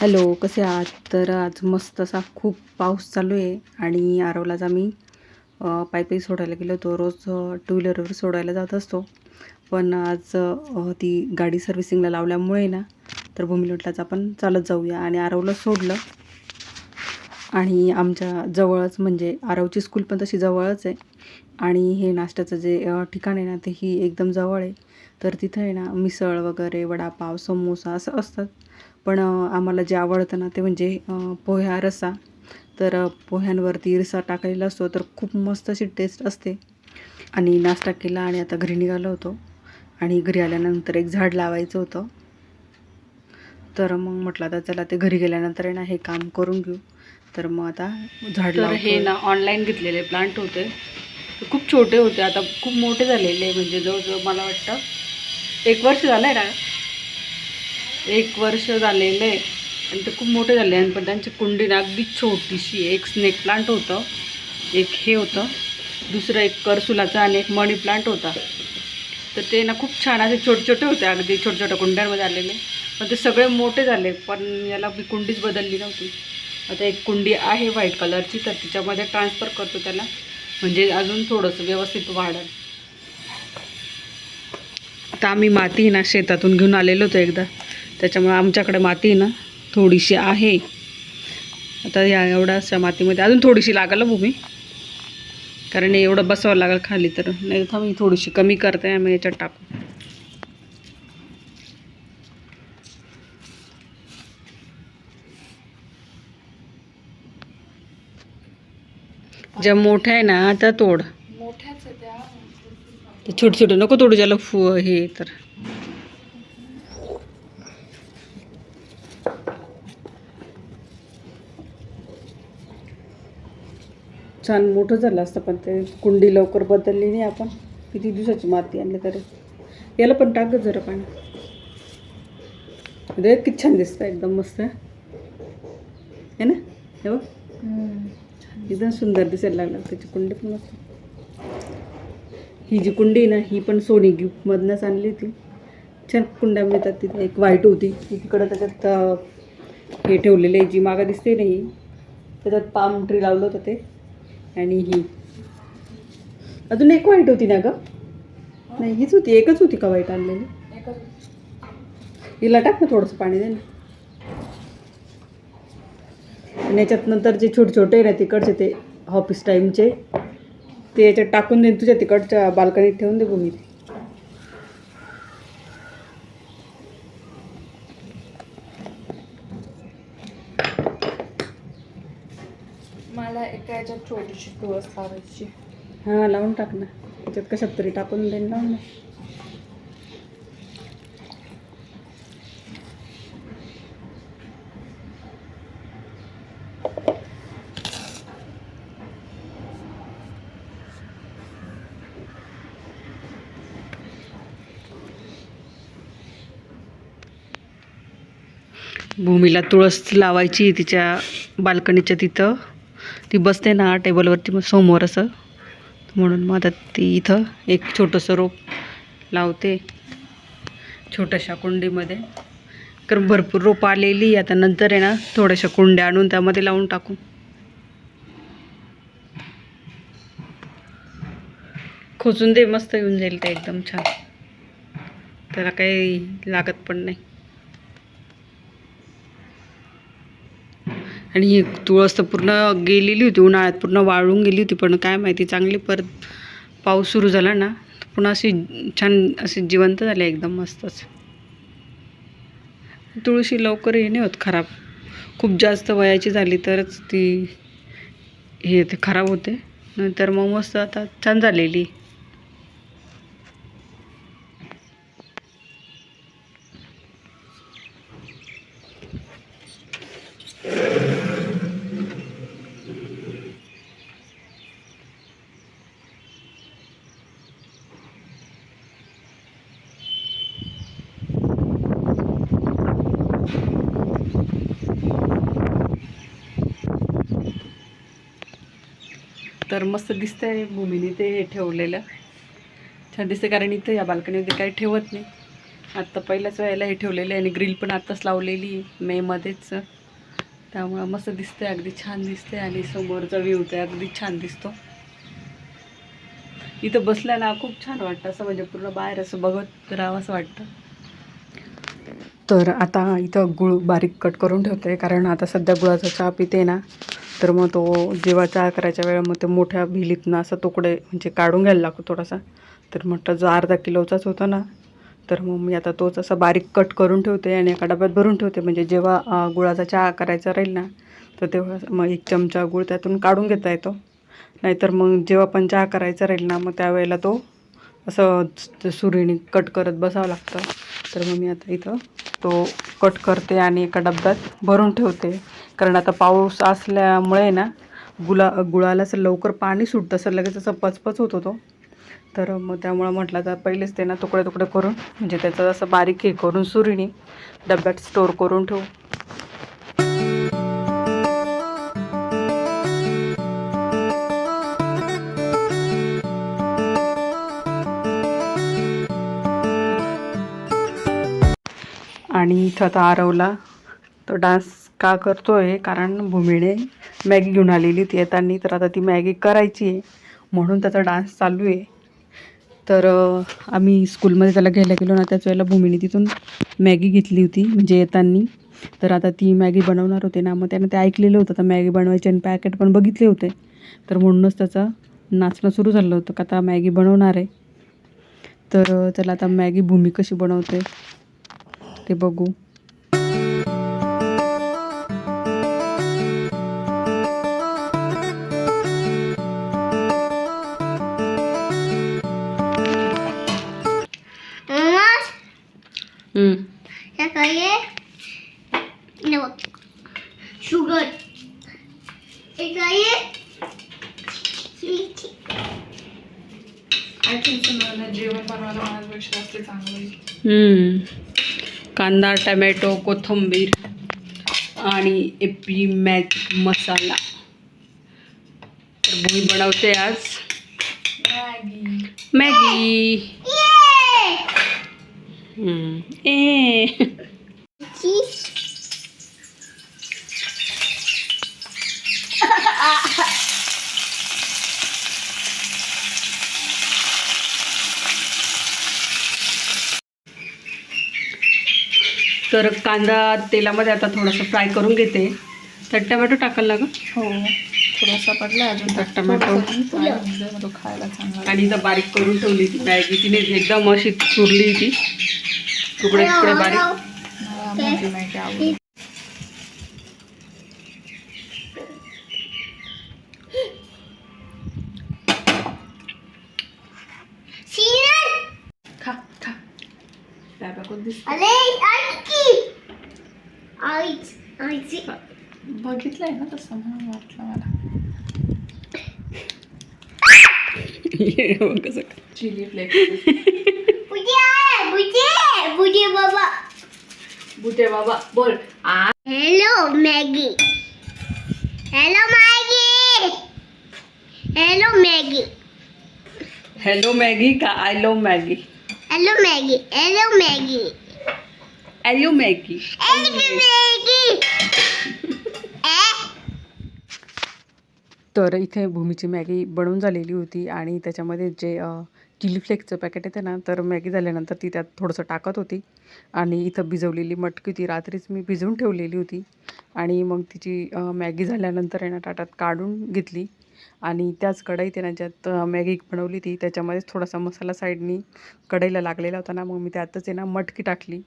Hello कसे आहात? तर आज मस्त असा खूप पाऊस चालू आहे आणि आरवलाच आम्ही पायपाई पायी सोडायला गेलो होतो. रोज टू व्हीलरवर सोडायला जात असतो. पण आज ती गाडी सर्व्हिसिंगला लावल्यामुळे ना तर भूमिलोटलाच आपण चालत जाऊया. आणि आरवला सोडलं. आणि आमच्या जवळच म्हणजे आरवची स्कूल पण तशी जवळच आहे. आणि हे नाश्त्याचं जे ठिकाण आहे ना ते ही एकदम जवळ आहे. तर तिथं आहे ना मिसळ वगैरे वडापाव समोसा असं असतात. पण आम्हाला जे आवडतं ना ते म्हणजे पोह्या रस्सा तर पोह्यांवरती रस्सा टाकलेला असतो तर खूप मस्त अशी टेस्ट असते. आणि नाश्ता केला आणि आता घरी निघालो होतो. आणि घरी आल्यानंतर एक झाड लावायचं होतं. तर मग म्हटलं आता चला ते घरी गेल्यानंतर आहे ना हे काम करून घेऊ. तर मग आता झाड तर हे ना ऑनलाईन घेतलेले प्लांट होते. खूप छोटे होते आता खूप मोठे झालेले म्हणजे जवळजवळ मला वाटतं एक वर्ष झालं आहे ना एक वर्ष झालेलं आहे. आणि ते खूप मोठे झाले आणि पण त्यांची कुंडी ना अगदी छोटीशी एक स्नेक प्लांट होतं. एक हे होतं. दुसरं एक करसुलाचं आणि एक मनी प्लांट होता. तर ते ना खूप छान असे छोटे छोटे होते. अगदी छोट्या छोट्या कुंड्यांमध्ये आलेले. पण ते सगळे मोठे झाले. पण याला मी कुंडीच बदलली नव्हती. आता एक कुंडी आहे व्हाईट कलरची तर तिच्यामध्ये ट्रान्सफर करतो त्याला. म्हणजे अजून थोडंसं व्यवस्थित वाढेल. आता आम्ही माती ना शेतातून घेऊन आलेलो होतो एकदा. त्याच्यामुळे आमच्याकडे माती ना थोडीशी आहे. आता या एवढ्याशा मातीमध्ये अजून थोडीशी लागेल भूमी. कारण एवढं बसावं लागेल खाली तर. नाही तर मी थोडीशी कमी करते आम्ही याच्यात टाकू. ज्या मोठ्या आहे ना त्या तोड. मोठ्याच त्या. ते छोटे छोटे नको तोडू ज्याला फु हे तर. छान मोठं झालं असतं पण ते कुंडी लवकर बदलली नाही आपण. किती दिवसाची माती आणली तरी. याला पण टाक जरा पाणी. ते किती छान दिसतं एकदम मस्त. आहे ना? हे बघ. एकदम सुंदर दिसायला लागलं. त्याची कुंडी पण मस्त. ही जी कुंडी ना ही पण सोनी गिफ्टमधनंच आणली होती. छान कुंड्या मिळतात तिथे. एक व्हाईट होती. तिकडं त्याच्यात हे ठेवलेलं आहे. जी मागं दिसते ना ही. त्याच्यात पाम ट्री लावलं होतं ते. आणि ही. अजून एक व्हाईट होती ना गं? नाही हीच होती एकच होती का व्हाईट आणलेली? हिला टाक ना थोडंसं पाणी दे ना. आणि याच्यात नंतर जे छोटे छोटे आहे ना तिकडचे ते ऑफिस टाईमचे ते याच्यात टाकून देईन तुझ्या तिकडच्या बाल्कनीत ठेवून दे भूमी मला एका याच्यात तुळस लावायची हां लावून टाक ना. त्याच्यात कशात तरी टाकून देईन ना लावून भूमीला तुळस लावायची तिच्या बाल्कनीच्या तिथं. ती बसते ना टेबलवरती मग समोर असं. म्हणून मग आता ती इथं एक छोटंसं रोप लावते. छोट्याशा कुंडीमध्ये. कारण भरपूर रोपं आलेली आता नंतर आहे ना थोड्याशा कुंड्या आणून त्यामध्ये लावून टाकू. खोचून दे मस्त येऊन जाईल ते एकदम छान. त्याला काही लागत पण नाही. आणि ही तुळस तर पूर्ण गेलेली होती उन्हाळ्यात पूर्ण वाळून गेली होती पण काय माहिती चांगली परत पाऊस सुरू झाला ना पुन्हा अशी छान अशी जिवंत झाली एकदम मस्तच. तुळशी लवकर हे नाही होत खराब. खूप जास्त वयाची झाली तरच ती हे ते खराब होते. नंतर मग मस्त आता छान झालेली. तर मस्त दिसतंय भूमीने ते हे ठेवलेलं. छान दिसतं कारण इथं या बाल्कनीमध्ये काही ठेवत नाही. आत्ता पहिल्याच वेळेला हे ठेवलेलं आहे आणि ग्रिल पण आत्ताच लावलेली मेमध्येच त्यामुळं मस्त दिसते अगदी छान दिसते आणि समोरचा व्ह्यू ते अगदी छान दिसतो. इथं बसल्या ना खूप छान वाटतं असं म्हणजे पूर्ण बाहेर असं बघत राहावं असं वाटतं. तर आता इथं गुळ बारीक कट करून ठेवते कारण आता सध्या गुळाचा चहा पिते ना. तर मग तो जेव्हा चहा करायच्या वेळा मग ते मोठ्या भिलीतनं असं तुकडे म्हणजे काढून घ्यायला लागतो थोडासा. तर म्हटलं जो अर्धा किलोचाच होता ना तर मग मी आता तोच असा बारीक कट करून ठेवते आणि एका डब्यात भरून ठेवते. म्हणजे जेव्हा गुळाचा चहा करायचा राहील ना तर तेव्हा मग एक चमचा गुळ त्यातून काढून घेता येतो. नाहीतर मग जेव्हा पण चहा करायचा राहील ना मग त्यावेळेला तो असं सुरीने कट करत बसावं लागतं. तर मग मी आता इथं तो कट करते आणि एका डब्यात भरून ठेवते. कारण आता पाऊस असल्यामुळे ना गुला गुळाला असं लवकर पाणी सुटतं असं लगेच असं पचपच होत होतो. तर मग त्यामुळं म्हटलं तर पहिलेच ते ना तुकडे तुकडे करून म्हणजे त्याचं असं बारीक हे करून सुरीने डब्यात स्टोर करून ठेवू. आणि इथं आता आरवला तो डान्स का करतो आहे कारण भूमीने मॅगी घेऊन आलेली ती. येताना तर आता ती मॅगी करायची आहे म्हणून त्याचा डान्स चालू आहे. तर आम्ही स्कूलमध्ये त्याला घ्यायला गेलो ना त्याच वेळेला भूमीने तिथून मॅगी घेतली होती म्हणजे येताना. तर आता ती मॅगी बनवणार होते ना मग त्यानं ते ऐकलेलं होतं तर मॅगी बनवायचे आणि पॅकेट पण बघितले होते. तर म्हणूनच त्याचं नाचणं सुरू झालं होतं का आता मॅगी बनवणार आहे. तर त्याला आता मॅगी भूमी कशी बनवते ते बघू मला जेवण बनवायला माझ्यापेक्षा जास्त चांगलं. कांदा टमॅटो कोथिंबीर आणि एपी मॅग मसाला. तर भूमी बनवते आज. मॅगी. ए. तर कांदा तेलामध्ये आता थोडासा फ्राय करून घेते. तर टमॅटो टाकाल ना गं? हो थोडासा पडला अजून. तर टोमॅटो. खायला चांगला आणि इथं बारीक करून ठेवली ती मॅगी तिने एकदम अशी चुरली ती. तुकडे तुकडे बारीक मला मॅगी मॅगी अरे आणखी आईच आईची बघितलंय ना तसं म्हणून वाटलं मला. बाबा. बुटे बाबा बोल. Hello Maggie hello Maggie hello Maggie hello Maggie का? I love Maggie Hello, Maggie. Hello, Maggie. I Maggie Hello, Maggie. Eh? तर इथे भूमीची मॅगी बनवून झालेली होती आणि त्याच्यामध्ये जे चिली फ्लेक्सचं पॅकेट येते ना तर मॅगी झाल्यानंतर ती त्यात थोडंसं टाकत होती आणि इथं भिजवलेली मटकी होती रात्रीच मी भिजवून ठेवलेली होती आणि मग तिची मॅगी झाल्यानंतर आहे ना ताटात काढून घेतली आणि त्याच कढईत आहे ना ज्यात मॅगी बनवली ती त्याच्यामध्येच थोडासा मसाला साईडनी कढईला लागलेला होता ना मग मी त्यातच आहे ना मटकी टाकली.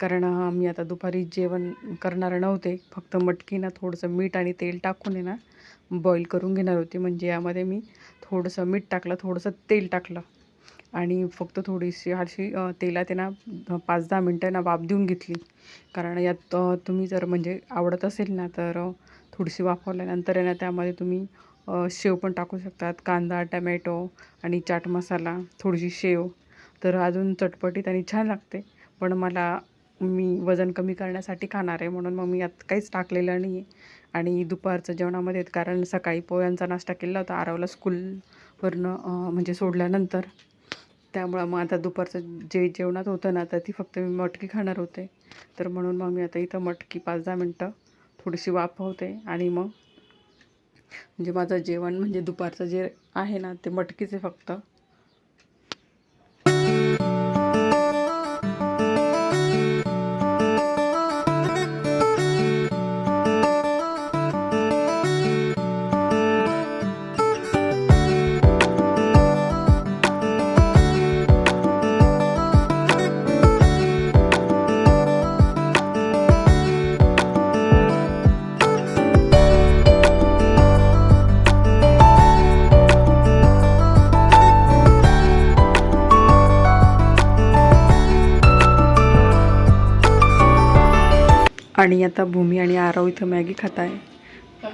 कारण मी आता दुपारी जेवण करणार नव्हते फक्त मटकी ना थोडंसं मीठ आणि तेल टाकून आहे ना बॉईल करून घेणार होती. म्हणजे यामध्ये मी थोडंसं मीठ टाकलं थोडंसं तेल टाकलं. आणि फक्त थोडीशी अशी तेलात आहे ना पाच दहा मिनटं ना वाफ देऊन घेतली. कारण यात तुम्ही जर म्हणजे आवडत असेल ना तर थोडीशी वाफवल्यानंतर आहे ना त्यामध्ये तुम्ही शेव पण टाकू शकतात. कांदा टमॅटो आणि चाट मसाला थोडीशी शेव. तर अजून चटपटीत आणि छान लागते. पण मला मी वजन कमी करण्यासाठी खाणार आहे म्हणून मग मी यात काहीच टाकलेलं नाही आहे आणि दुपारचं जेवणामध्ये कारण सकाळी पोह्यांचा नाश्ता केला होता आरवला स्कूलवरनं म्हणजे सोडल्यानंतर. त्यामुळं मग आता दुपारचं जे जेवणात होतं ना तर ती फक्त मी मटकी खाणार होते. तर म्हणून मग मी आता इथं मटकी पाच दहा मिनटं थोडीशी वाफवते आणि मग म्हणजे माझं जेवण म्हणजे दुपारचं जे आहे ना ते मटकीचे फक्त. आणि आता भूमी आणि आरव इथं मॅगी खात आहे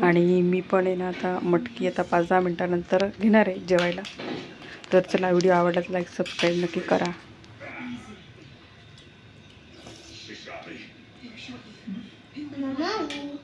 आणि मी पण आहे ना आता मटकी आता पाच दहा मिनटानंतर घेणार आहे जेवायला. तर चला व्हिडिओ आवडला तर लाईक सबस्क्राईब नक्की करा. Mama.